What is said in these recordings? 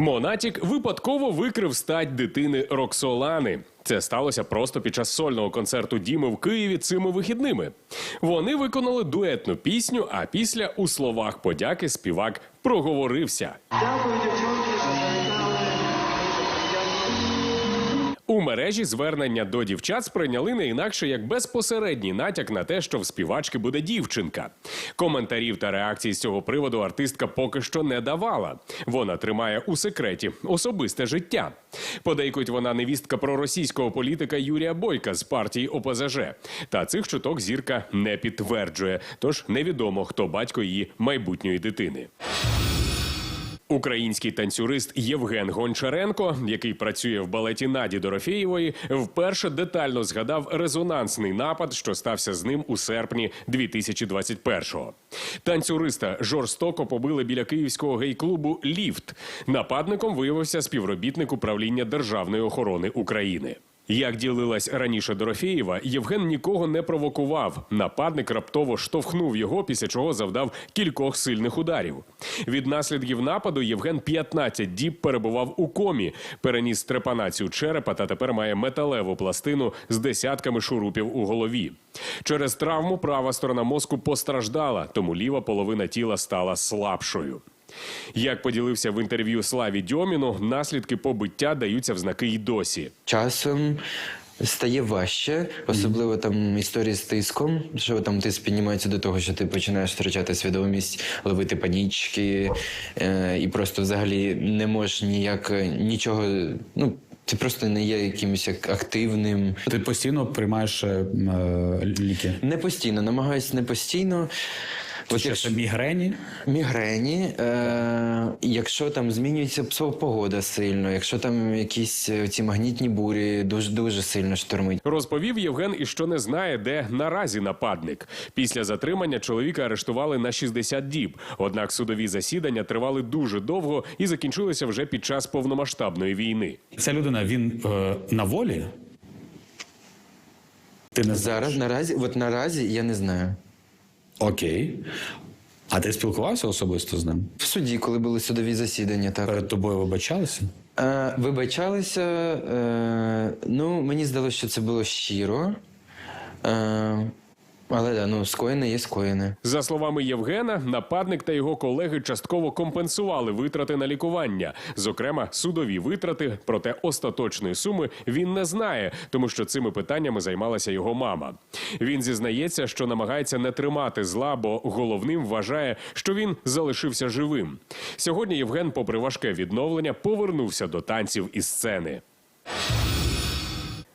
Монатік випадково викрив стать дитини Роксолани. Це сталося просто під час сольного концерту Діми в Києві цими вихідними. Вони виконали дуетну пісню, а після у словах подяки співак проговорився. Дякую, мережі звернення до дівчат сприйняли не інакше як безпосередній натяк на те, що в співачки буде дівчинка. Коментарів та реакцій з цього приводу артистка поки що не давала. Вона тримає у секреті особисте життя. Подейкують вона невістка проросійського політика Юрія Бойка з партії ОПЗЖ. Та цих чуток зірка не підтверджує, тож невідомо, хто батько її майбутньої дитини. Український танцюрист Євген Гончаренко, який працює в балеті Наді Дорофєєвої, вперше детально згадав резонансний напад, що стався з ним у серпні 2021-го. Танцюриста жорстоко побили біля київського гей-клубу Ліфт. Нападником виявився співробітник управління державної охорони України. Як ділилась раніше Дорофєєва, Євген нікого не провокував. Нападник раптово штовхнув його, після чого завдав кількох сильних ударів. Від наслідків нападу Євген 15 діб перебував у комі, переніс трепанацію черепа та тепер має металеву пластину з десятками шурупів у голові. Через травму права сторона мозку постраждала, тому ліва половина тіла стала слабшою. Як поділився в інтерв'ю Славі Дьоміну, наслідки побиття даються в знаки й досі. часом стає важче, особливо там історії з тиском, що там тиск піднімається до того, що ти починаєш втрачати свідомість, ловити панічки, е, і просто взагалі не можеш ніяк е, нічого. Ну, ти просто не є якимось активним. Ти постійно приймаєш е, е, ліки. Не постійно, намагаюся не постійно. От Ще якщо це мігрені. мігрені, е, якщо там змінюється погода сильно, якщо там якісь е, ці магнітні бурі дуже дуже сильно штормить. Розповів Євген, і що не знає, де наразі нападник. Після затримання чоловіка арештували на 60 діб. Однак судові засідання тривали дуже довго і закінчилися вже під час повномасштабної війни. Ця людина він е, на волі. Ти не Зараз наразі, от наразі я не знаю. Окей. А ти спілкувався особисто з ним? В суді, коли були судові засідання, так Перед тобою вибачалися? е, вибачалися. Е, ну мені здалося, що це було щиро. Е, але да, ну скоєне є скоєне. За словами Євгена, нападник та його колеги частково компенсували витрати на лікування, зокрема судові витрати. Проте остаточної суми він не знає, тому що цими питаннями займалася його мама. Він зізнається, що намагається не тримати зла, бо головним вважає, що він залишився живим. Сьогодні Євген, попри важке відновлення, повернувся до танців і сцени.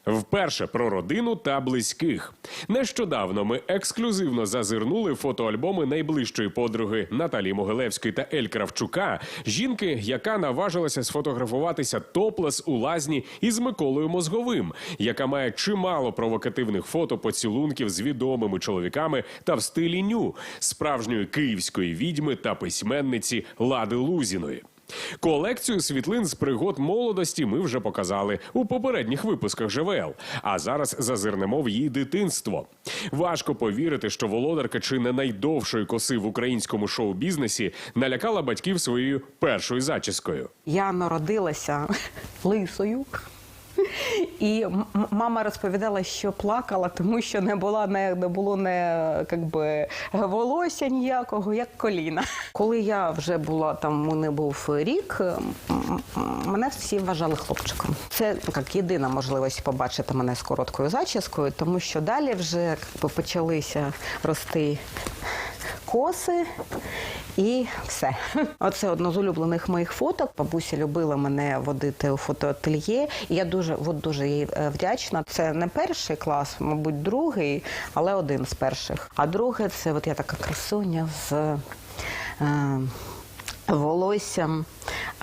Вперше про родину та близьких. Нещодавно ми ексклюзивно зазирнули фотоальбоми найближчої подруги Наталі Могилевської та Ель Кравчука, жінки, яка наважилася сфотографуватися топлес у лазні із Миколою Мозговим, яка має чимало провокативних фото поцілунків з відомими чоловіками та в стилі ню справжньої київської відьми та письменниці Лади Лузіної. Колекцію світлин з пригод молодості ми вже показали у попередніх випусках ЖВЛ. А зараз зазирнемо в її дитинство. Важко повірити, що володарка чи не найдовшої коси в українському шоу-бізнесі налякала батьків своєю першою зачіскою. Я народилася лисою. І мама розповідала, що плакала, тому що не була не, не було не як би, волосся ніякого, як коліна. Коли я вже була там, мене був рік, мене всі вважали хлопчиком. Це як єдина можливість побачити мене з короткою зачіскою, тому що далі вже як би, почалися рости коси. І все. Оце одно з улюблених моїх фоток. Бабуся любила мене водити у фотоательє. І я дуже, от дуже їй е, вдячна. Це не перший клас, мабуть, другий, але один з перших. А друге, це от я така красуня з. Е, Волоссям.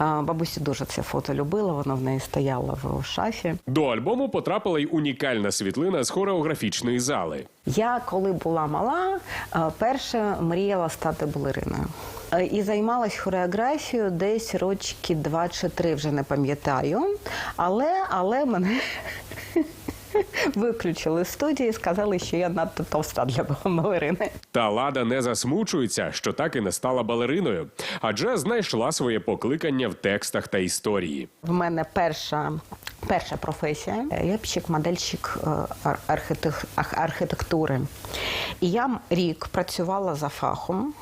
А, Бабуся дуже це фото любила, воно в неї стояло в шафі. До альбому потрапила й унікальна світлина з хореографічної зали. Я коли була мала, е, перше мріяла стати балериною. Е, І займалась хореографією десь рочки два чи три, вже не пам'ятаю. Але, але мене Виключили з студії, сказали, що я надто товста для балерини. Та Лада не засмучується, що так і не стала балериною, адже знайшла своє покликання в текстах та історії. В мене перша, перша професія лепчик, модельщик е, ар- архітек- архітектури. І я рік працювала за фахом.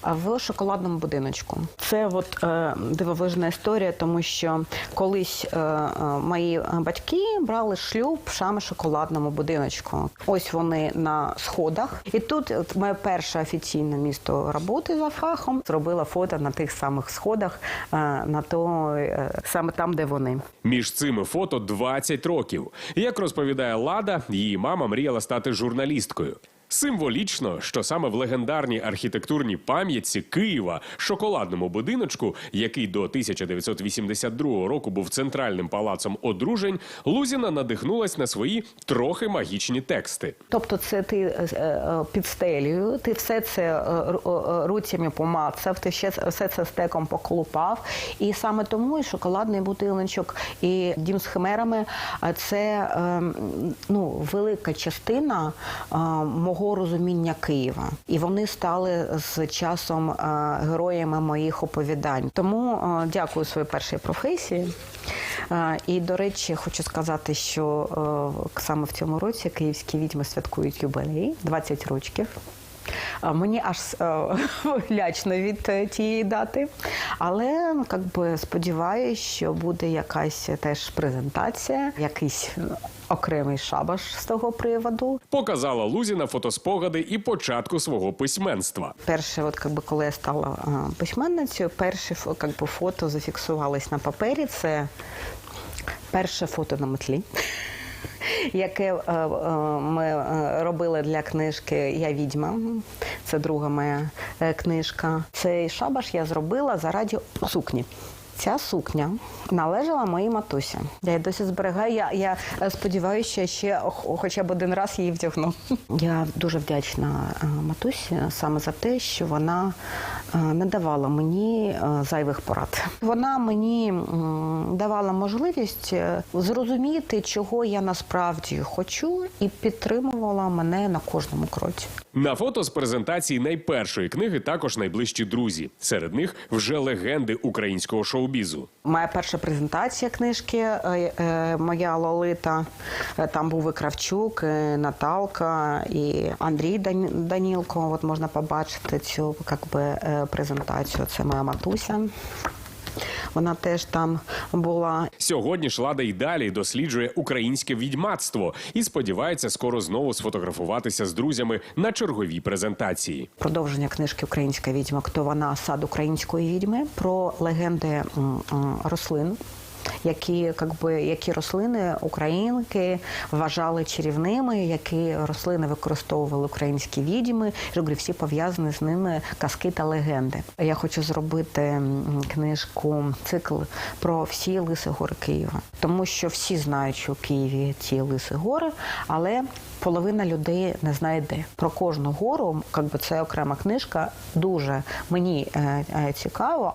А В шоколадному будиночку це от е, дивовижна історія, тому що колись е, е, мої батьки брали шлюб в саме шоколадному будиночку. Ось вони на сходах, і тут от моє перше офіційне місто роботи за фахом зробила фото на тих самих сходах, е, на то е, саме там, де вони. Між цими фото 20 років. Як розповідає Лада, її мама мріяла стати журналісткою. Символічно, що саме в легендарній архітектурній пам'ятці Києва шоколадному будиночку, який до 1982 року був центральним палацом одружень, Лузіна надихнулась на свої трохи магічні тексти. Тобто, це ти е, е, під стелею, ти все це е, руцями помацав, ти ще все це стеком поколупав. І саме тому і шоколадний бутилочок, і дім з химерами це е, ну, велика частина е, мого розуміння Києва. І вони стали з часом е, героями моїх оповідань. Тому е, дякую своїй першій професії. Е, І, до речі, хочу сказати, що саме в цьому році київські відьми святкують юбилей 20 років. А Мені аж е, лячно від е, тієї дати. Але ну, как би, сподіваюся, що буде якась теж презентація, якийсь е, окремий шабаш з того приводу. Показала Лузіна фотоспогади і початку свого письменства. Перше, от как би, коли я стала е, письменницею, перше фо- как би, фото зафіксувалось на папері. Це перше фото на метлі. Яке е, е, ми е, робили для книжки Я відьма. Це друга моя книжка. Цей шабаш я зробила заради сукні. Ця сукня належала моїй матусі. Я її досі зберігаю. Я, я сподіваюся, що ще хоча б один раз її вдягну. Я дуже вдячна матусі саме за те, що вона не давала мені е, зайвих порад. Вона мені давала можливість е, зрозуміти, чого я насправді хочу, і підтримувала мене на кожному кроці. На фото з презентації найпершої книги також найближчі друзі. Серед них вже легенди українського шоу-бізу. Моя перша презентація книжки, е, е, моя Лолита. Е, Там був і Кравчук, і Наталка, і Андрій Дан- Данілко. От можна побачити цю как би, е, презентацію. Це моя матуся. Вона теж там була. Сьогодні ж Лада й далі досліджує українське відьмацтво і сподівається скоро знову сфотографуватися з друзями на черговій презентації. Продовження книжки Українська відьма, хто вона сад української відьми про легенди рослин. Які как би, які рослини українки вважали чарівними, які рослини використовували українські відьми, і говорю, всі пов'язані з ними казки та легенди. Я хочу зробити книжку, цикл про всі лиси гори Києва, тому що всі знають, що у Києві ці лиси гори, але половина людей не знає де. Про кожну гору, как би це окрема книжка, дуже мені е, е, цікаво.